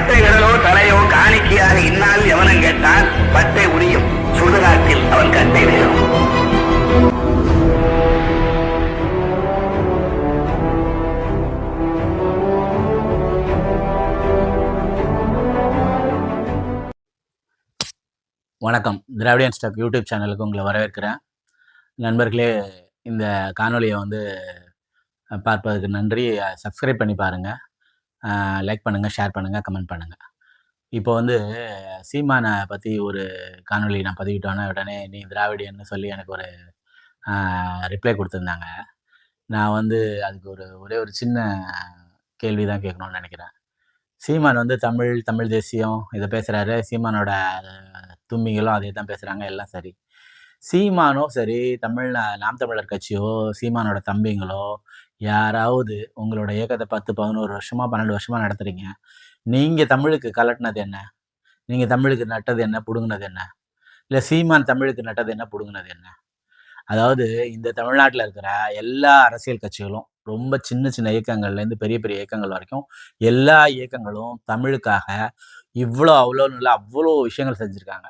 பட்டை விரலோ தலையோ காணிக்கையாக இன்னால் எவனும் கேட்டால் பட்டை உரியும். சுடுகாட்டில் அவன் கட்டை விழும் வணக்கம். திராவிடியன் ஸ்டாக் யூடியூப் சேனலுக்கு உங்களை வரவேற்கிறேன். நண்பர்களே இந்த காணொலியை வந்து பார்ப்பதற்கு நன்றி. சப்ஸ்கிரைப் பண்ணி பாருங்கள் லைக் பண்ணுங்கள் ஷேர் பண்ணுங்கள் கமெண்ட் பண்ணுங்கள் இப்போ வந்து சீமானை பற்றி ஒரு காணொலி நான் பதிவிட்டோன்னே உடனே நீ திராவிடியன்னு சொல்லி எனக்கு ஒரு ரிப்ளை கொடுத்துருந்தாங்க. நான் வந்து அதுக்கு ஒரு ஒரே ஒரு சின்ன கேள்வி தான் கேட்கணும்னு நினைக்கிறேன். சீமான் வந்து தமிழ் தமிழ் தேசியம் இதை பேசுகிறாரு சீமானோட தும்பிகளும் அதே தான் பேசுகிறாங்க எல்லாம் சரி. சீமானோ சரி தமிழ் நாம் தமிழர் கட்சியோ சீமானோட தம்பிங்களோ யாராவது உங்களோட இயக்கத்தை பத்து பதினோரு வருஷமா பன்னெண்டு வருஷமா நடத்துறீங்க. நீங்க தமிழுக்கு கலட்டினது என்ன? நீங்க தமிழுக்கு நட்டது என்ன? புடுங்கினது என்ன? இல்லை சீமான் தமிழுக்கு நட்டது என்ன? புடுங்கினது என்ன? அதாவது இந்த தமிழ்நாட்டில் இருக்கிற எல்லா அரசியல் கட்சிகளும் ரொம்ப சின்ன சின்ன இயக்கங்கள்லேருந்து பெரிய பெரிய இயக்கங்கள் வரைக்கும் எல்லா இயக்கங்களும் தமிழுக்காக இவ்வளோ அவ்வளோ நல்ல அவ்வளோ விஷயங்கள் செஞ்சுருக்காங்க.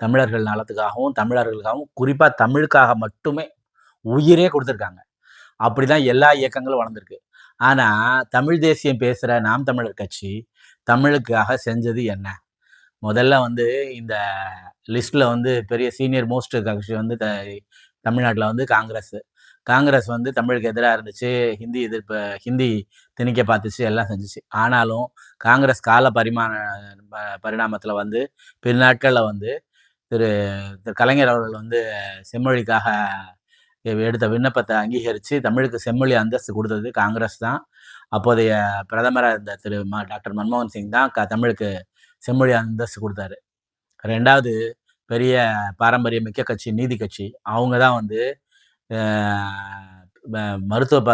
தமிழர்கள் நலத்துக்காகவும் தமிழர்களுக்காகவும் குறிப்பாக தமிழுக்காக மட்டுமே உயிரே கொடுத்துருக்காங்க. அப்படிதான் எல்லா இயக்கங்களும் வளர்ந்துருக்கு. ஆனால் தமிழ் தேசியம் பேசுகிற நாம் தமிழர் கட்சி தமிழுக்காக செஞ்சது என்ன? முதல்ல வந்து இந்த லிஸ்ட்டில் வந்து பெரிய சீனியர் மோஸ்ட் கட்சி வந்து த தமிழ்நாட்டில் வந்து காங்கிரஸ். காங்கிரஸ் வந்து தமிழுக்கு எதிராக இருந்துச்சு ஹிந்தி எதிர்ப்பு ஹிந்தி திணிக்க பார்த்துச்சு எல்லாம் செஞ்சுச்சு. ஆனாலும் காங்கிரஸ் கால பரிமாண ப- பரிணாமத்தில் வந்து பின்னாட்களில் வந்து திரு திரு கலைஞர் அவர்கள் வந்து செம்மொழிக்காக எடுத்த விண்ணப்பத்தை அங்கீகரித்து தமிழுக்கு செம்மொழி அந்தஸ்து கொடுத்தது காங்கிரஸ் தான். அப்போதைய பிரதமராக இருந்த திரு ம டாக்டர் மன்மோகன் சிங் தான் க தமிழுக்கு செம்மொழி அந்தஸ்து கொடுத்தாரு. ரெண்டாவது பெரிய பாரம்பரிய மிக்க கட்சி நீதி கட்சி. அவங்க தான் வந்து மருத்துவ ப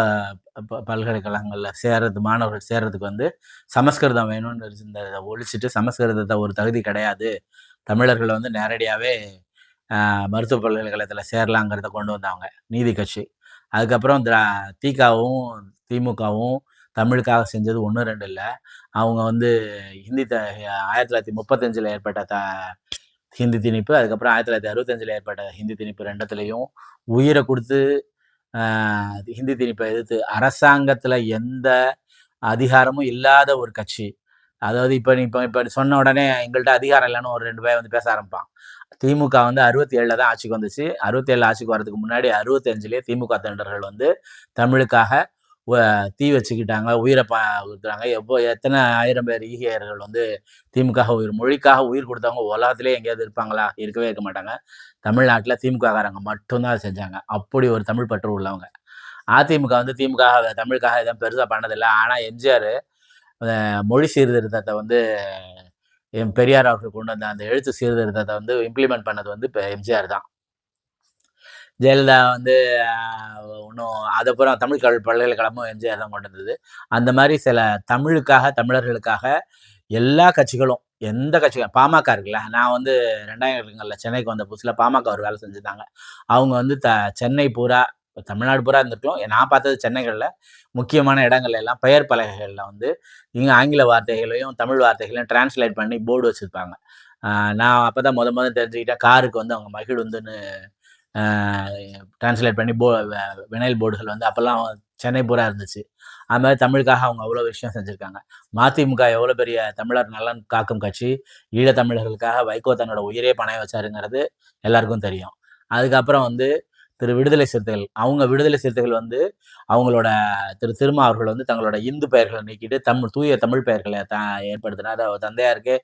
ப- பல்கலைக்கழகங்களில் சேர்றது மாணவர்கள் சேர்றதுக்கு வந்து சமஸ்கிருதம் வேணும்னு இருந்ததை ஒழிச்சிட்டு சமஸ்கிருதத்தை ஒரு தகுதி கிடையாது. தமிழர்கள் வந்து நேரடியாகவே மருத்துவ பல்கலைக்கழகத்தில் சேரலாங்கிறத கொண்டு வந்தாங்க நீதி கட்சி. அதுக்கப்புறம் திரா திகாவும் திமுகவும் தமிழுக்காக செஞ்சது ஒன்று ரெண்டு இல்லை. அவங்க வந்து ஹிந்தி த ஆயிரத்தி தொள்ளாயிரத்தி முப்பத்தஞ்சில் ஏற்பட்ட த ஹிந்தி திணிப்பு அதுக்கப்புறம் ஆயிரத்தி தொள்ளாயிரத்தி அறுபத்தஞ்சில் ஏற்பட்ட ஹிந்தி திணிப்பு ரெண்டுத்துலேயும் உயிரை கொடுத்து ஹிந்தி திணிப்பை எதிர்த்து அரசாங்கத்தில் எந்த அதிகாரமும் இல்லாத ஒரு கட்சி. அதாவது இப்போ நீ இப்போ இப்போ சொன்ன உடனே எங்கள்கிட்ட அதிகாரம் இல்லைன்னு ஒரு ரெண்டு பேர் வந்து பேச ஆரம்பிப்பான். திமுக வந்து அறுபத்தி ஏழில் தான் ஆட்சிக்கு வந்துச்சு. அறுபத்தி ஏழு ஆட்சிக்கு வரதுக்கு முன்னாடி அறுபத்தஞ்சிலே திமுக தொண்டர்கள் வந்து தமிழுக்காக தீ வச்சுக்கிட்டாங்க உயிரை பா கொடுக்குறாங்க எவ்வளோ எத்தனை ஆயிரம் பேர் ஈகையர்கள் வந்து திமுக உயிர் மொழிக்காக உயிர் கொடுத்தவங்க உலகத்திலே எங்கேயாவது இருப்பாங்களா? இருக்கவே இருக்க மாட்டாங்க. தமிழ்நாட்டில் திமுககாரங்க மட்டும்தான் அதை செஞ்சாங்க. அப்படி ஒரு தமிழ் பற்று உள்ளவங்க. அதிமுக வந்து திமுக தமிழுக்காக எதுவும் பெருசாக பண்ணதில்லை. ஆனால் எம்ஜிஆர் மொழி சீர்திருத்தத்தை வந்து எம் பெரியார் அவர்கள் கொண்டு வந்த அந்த எழுத்து சீர்திருத்தத்தை வந்து இம்ப்ளிமெண்ட் பண்ணது வந்து இப்போ எம்ஜிஆர் தான். ஜெயலலிதா வந்து இன்னும் அதை பூரா தமிழ் கல் பல்கலைக்கழகமும் எம்ஜிஆர் தான் கொண்டு வந்தது. அந்த மாதிரி சில தமிழுக்காக தமிழர்களுக்காக எல்லா கட்சிகளும் எந்த கட்சிகள் பாமக இருக்குல்ல நான் வந்து ரெண்டாயிரங்களில் சென்னைக்கு வந்த புதுசில் பாமக ஒரு வேலை செஞ்சுருந்தாங்க. அவங்க வந்து த சென்னை பூரா இப்போ தமிழ்நாடு பூரா இருந்துட்டோம் நான் பார்த்தது சென்னைகளில் முக்கியமான இடங்கள்ல எல்லாம் பெயர் பலகைகளில் வந்து இங்கே ஆங்கில வார்த்தைகளையும் தமிழ் வார்த்தைகளையும் டிரான்ஸ்லேட் பண்ணி போர்டு வச்சுருப்பாங்க. நான் அப்போ தான் முத முதல் தெரிஞ்சுக்கிட்டேன். காருக்கு வந்து அவங்க மகிழுந்துன்னு டிரான்ஸ்லேட் பண்ணி போ வினைல் போர்டுகள் வந்து அப்போல்லாம் சென்னை பூரா இருந்துச்சு. அது மாதிரி தமிழுக்காக அவங்க அவ்வளோ விஷயம் செஞ்சுருக்காங்க. மதிமுக எவ்வளோ பெரிய தமிழர் நலன் காக்கும் கட்சி ஈழத்தமிழர்களுக்காக வைகோ தன்னோட உயிரே பணைய வச்சாருங்கிறது எல்லாருக்கும் தெரியும். அதுக்கப்புறம் வந்து திரு விடுதலை சிறுத்தைகள் அவங்க விடுதலை சிறுத்தைகள் வந்து அவங்களோட திரு திருமா அவர்கள் வந்து தங்களோட இந்து பெயர்களை நீக்கிட்டு தமிழ் தூய தமிழ் பெயர்களை த ஏற்படுத்தினார். அவர் தந்தையாருக்கு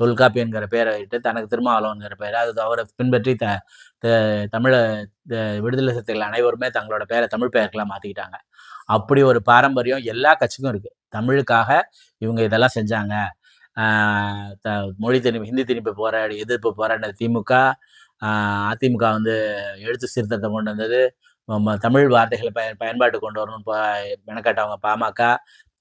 தொல்காப்பியன்கிற பெயரை இட்டு தனக்கு திருமாவளவன்கிற பெயர் அது அவரை பின்பற்றி த தமிழ விடுதலை சிறுத்தைகள் அனைவருமே தங்களோட பேரை தமிழ் பெயர்களாக மாற்றிக்கிட்டாங்க அப்படி ஒரு பாரம்பரியம் எல்லா கட்சிக்கும் இருக்குது தமிழுக்காக இவங்க இதெல்லாம் செஞ்சாங்க. த- மொழி திணிப்பு ஹிந்தி திணிப்பு போராடி எதிர்ப்பு போராடின திமுக அதிமுக வந்து எழுத்து சீர்திருத்தம் கொண்டு வந்தது. தமிழ் வார்த்தைகளை பய பயன்பாட்டு கொண்டு வரணும்னு இப்போ மெனக்காட்டவங்க பாமக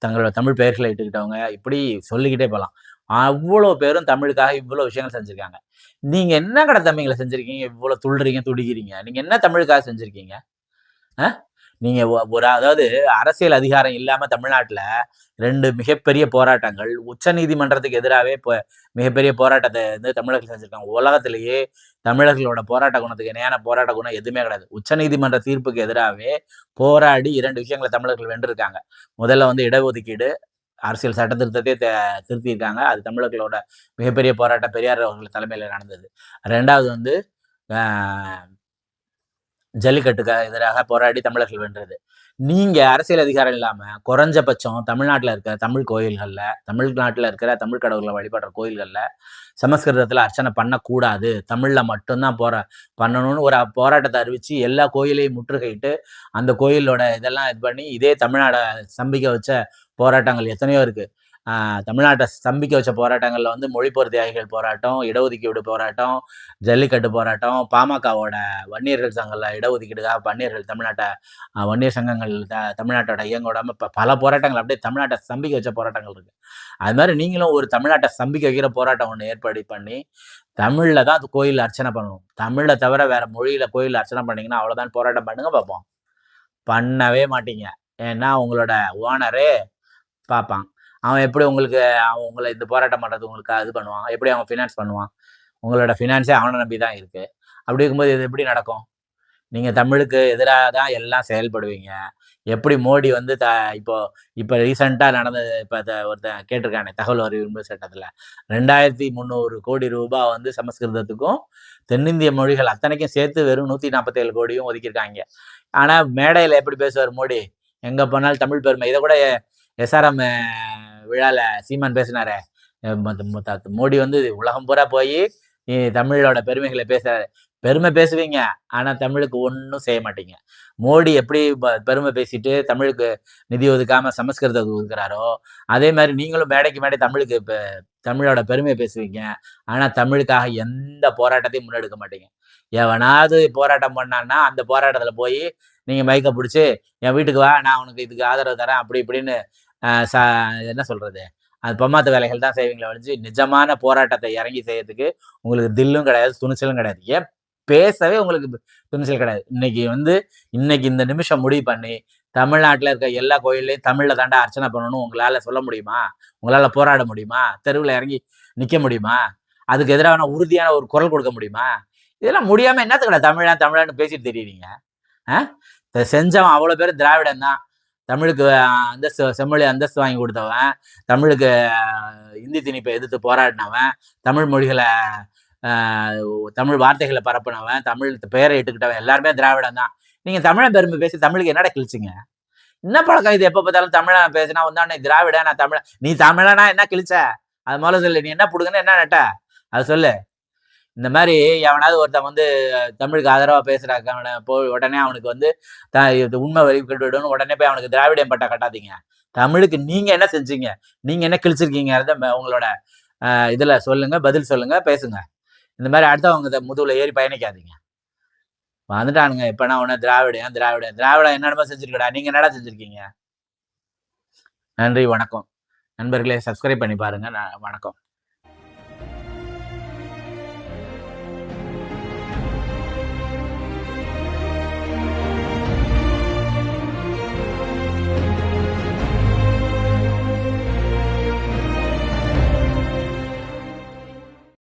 தங்களோட தமிழ் பெயர்களை இட்டுக்கிட்டவங்க இப்படி சொல்லிக்கிட்டே போகலாம் அவ்வளோ பேரும் தமிழுக்காக இவ்வளோ விஷயங்கள் செஞ்சுருக்காங்க. நீங்கள் என்ன கடை தம்பிங்களை செஞ்சுருக்கீங்க? இவ்வளோ துள்ளுறீங்க துடிக்கிறீங்க. நீங்கள் என்ன தமிழுக்காக செஞ்சுருக்கீங்க? ஆ? நீங்க ஒரு அதாவது அரசியல் அதிகாரம் இல்லாம தமிழ்நாட்டில் ரெண்டு மிகப்பெரிய போராட்டங்கள் உச்ச நீதிமன்றத்துக்கு எதிராகவே இப்போ மிகப்பெரிய போராட்டத்தை வந்து தமிழர்கள் செஞ்சுருக்காங்க. உலகத்திலேயே தமிழர்களோட போராட்ட குணத்துக்கு இணையான போராட்ட குணம் எதுவுமே கிடையாது. உச்ச நீதிமன்ற தீர்ப்புக்கு எதிராகவே போராடி இரண்டு விஷயங்களை தமிழர்கள் வென்றிருக்காங்க. முதல்ல வந்து இடஒதுக்கீடு அரசியல் சட்ட திருத்தத்தை திருத்தியிருக்காங்க. அது தமிழர்களோட மிகப்பெரிய போராட்டம் பெரியார் அவர்கள் தலைமையில் நடந்தது. ரெண்டாவது வந்து ஜல்லிக்கட்டுக்கு எதிராக போராடி தமிழர்கள் வென்றது. நீங்க அரசியல் அதிகாரம் இல்லாம குறைஞ்சபட்சம் தமிழ்நாட்டில் இருக்கிற தமிழ் கோயில்கள்ல தமிழ்நாட்டில் இருக்கிற தமிழ் கடவுள்களை வழிபடுற கோயில்கள்ல சமஸ்கிருதத்துல அர்ச்சனை பண்ணக்கூடாது. தமிழ்ல மட்டும்தான் போரா பண்ணணும்னு ஒரு போராட்டத்தை அறிவிச்சு எல்லா கோயிலையும் முற்றுகையிட்டு அந்த கோயிலோட இதெல்லாம் இது பண்ணி இதே தமிழ்நாட சம்பிக்க வச்ச போராட்டங்கள் எத்தனையோ இருக்கு. தமிழ்நாட்டை ஸ்தம்பிக்க வச்ச போராட்டங்களில் வந்து மொழிப்போர் தியாகிகள் போராட்டம் இடஒதுக்கீடு போராட்டம் ஜல்லிக்கட்டு போராட்டம் பாமகவோட வன்னியர்கள் சங்கங்களில் இடஒதுக்கீடுக்காக வன்னியர்கள் தமிழ்நாட்டை வன்னியர் சங்கங்கள் த- தமிழ்நாட்டோட இயங்க இப்போ பல போராட்டங்கள் அப்படியே தமிழ்நாட்டை ஸ்தம்பிக்க வச்ச போராட்டங்கள் இருக்குது அது மாதிரி நீங்களும் ஒரு தமிழ்நாட்டை ஸ்தம்பிக்க வைக்கிற போராட்டம் ஒன்று ஏற்பாடு பண்ணி தமிழில் தான் அது கோயில் அர்ச்சனை பண்ணணும். தமிழில் தவிர வேறு மொழியில் கோயில் அர்ச்சனை பண்ணிங்கன்னா அவ்வளோதான் போராட்டம் பண்ணுங்க பார்ப்போம் பண்ணவே மாட்டீங்க. ஏன்னா உங்களோட ஓனரே பார்ப்பான் அவன் எப்படி உங்களுக்கு அவன் உங்களை இந்த போராட்டம் பண்ணுறது உங்களுக்கு இது பண்ணுவான்? எப்படி அவன் ஃபினான்ஸ் பண்ணுவான்? உங்களோட ஃபினான்ஸே அவனை நம்பி தான் இருக்கு. அப்படி இருக்கும்போது இது எப்படி நடக்கும்? நீங்கள் தமிழுக்கு எதிராக தான் எல்லாம் செயல்படுவீங்க. எப்படி மோடி வந்து த இப்போ இப்போ ரீசெண்டாக நடந்தது இப்போ ஒருத்தன் கேட்டிருக்கானே தகவல் அறிவு சட்டத்தில். ரெண்டாயிரத்தி முந்நூறு கோடி ரூபாய் வந்து சமஸ்கிருதத்துக்கும் தென்னிந்திய மொழிகள் அத்தனைக்கும் சேர்த்து வெறும் நூற்றி நாற்பத்தேழு கோடியும் ஒதுக்கியிருக்காங்க. ஆனால் மேடையில் எப்படி பேசுவார் மோடி? எங்கே போனாலும் தமிழ் பெருமை. இதை கூட எஸ்ஆர்எம் விழால சீமான் பேசினாரு. மோடி வந்து உலகம் பூரா போய் தமிழோட பெருமைகளை பேசுறாரு. பெருமை பேசுவீங்க ஆனா தமிழுக்கு ஒன்றும் செய்ய மாட்டீங்க. மோடி எப்படி பெருமை பேசிட்டு தமிழுக்கு நிதி ஒதுக்காம சமஸ்கிருதத்துக்கு ஒதுக்குறாரோ அதே மாதிரி நீங்களும் மேடைக்கு மேடை தமிழுக்கு இப்போ தமிழோட பெருமையை பேசுவீங்க ஆனா தமிழுக்காக எந்த போராட்டத்தையும் முன்னெடுக்க மாட்டீங்க. எவனாவது போராட்டம் பண்ணான்னா அந்த போராட்டத்துல போய் நீங்க மைக்க பிடிச்சி என் வீட்டுக்கு வா நான் உனக்கு இதுக்கு ஆதரவு தரேன் அப்படி இப்படின்னு என்ன சொல்றது? அது பொம்மாத்து வேலைகள் தான் செய்வீங்களே ஒழிஞ்சு நிஜமான போராட்டத்தை இறங்கி செய்யறதுக்கு உங்களுக்கு தில்லும் கிடையாது துணிச்சலும் கிடையாது. ஏன்? பேசவே உங்களுக்கு துணிச்சல் கிடையாது. இன்னைக்கு வந்து இன்னைக்கு இந்த நிமிஷம் முடிவு பண்ணி தமிழ்நாட்டில் இருக்க எல்லா கோயில்லையும் தமிழில் தாண்டா அர்ச்சனை பண்ணணும் உங்களால் சொல்ல முடியுமா? உங்களால் போராட முடியுமா? தெருவில் இறங்கி நிற்க முடியுமா? அதுக்கு எதிரான உறுதியான ஒரு குரல் கொடுக்க முடியுமா? இதெல்லாம் முடியாமல் என்னத்துக்கடா தமிழா தமிழான்னு பேசிட்டு தெரியுறீங்க? ஆ? செஞ்சவன் அவ்வளோ பேர் திராவிடன் தான் தமிழுக்கு அந்தஸ்து செம்மொழி அந்தஸ்து வாங்கி கொடுத்தவன். தமிழுக்கு இந்தி திணிப்பை எதிர்த்து போராடினவன். தமிழ் மொழிகளை தமிழ் வார்த்தைகளை பரப்புனவன். தமிழ் பெயரை இட்டுக்கிட்டவன் எல்லாருமே திராவிடம் தான். நீங்கள் தமிழை பெருமை பேசி தமிழுக்கு என்னடா கிழிச்சிங்க? என்ன பழக்கம் இது? எப்போ பார்த்தாலும் தமிழை பேசினா வந்தானே திராவிட நான் தமிழ. நீ தமிழனா என்ன கிழிச்ச? அது முதல்ல சொல்லு. நீ என்ன பிடுங்கன்னு என்ன நட்ட? அது சொல்லு. இந்த மாதிரி எவனாவது ஒருத்தன் வந்து தமிழுக்கு ஆதரவாக பேசுறாக்க அவனை போய் உடனே அவனுக்கு வந்து த- இது உண்மை வெளிக்கிட்டு உடனே போய் அவனுக்கு திராவிடம் பட்டா கட்டாதீங்க. தமிழுக்கு நீங்கள் என்ன செஞ்சீங்க? நீங்கள் என்ன கிழிச்சிருக்கீங்க உங்களோட இதில் சொல்லுங்கள் பதில் சொல்லுங்கள் பேசுங்க. இந்த மாதிரி அடுத்தவங்க இதை ஏறி பயணிக்காதீங்க. வந்துட்டானுங்க இப்ப நான் உடனே திராவிடம் திராவிடம் திராவிடம் என்னென்னமோ செஞ்சுருக்கடா நீங்கள் என்னடா செஞ்சுருக்கீங்க? நன்றி வணக்கம். நண்பர்களே சப்ஸ்கிரைப் பண்ணி பாருங்கள் நான் வணக்கம்.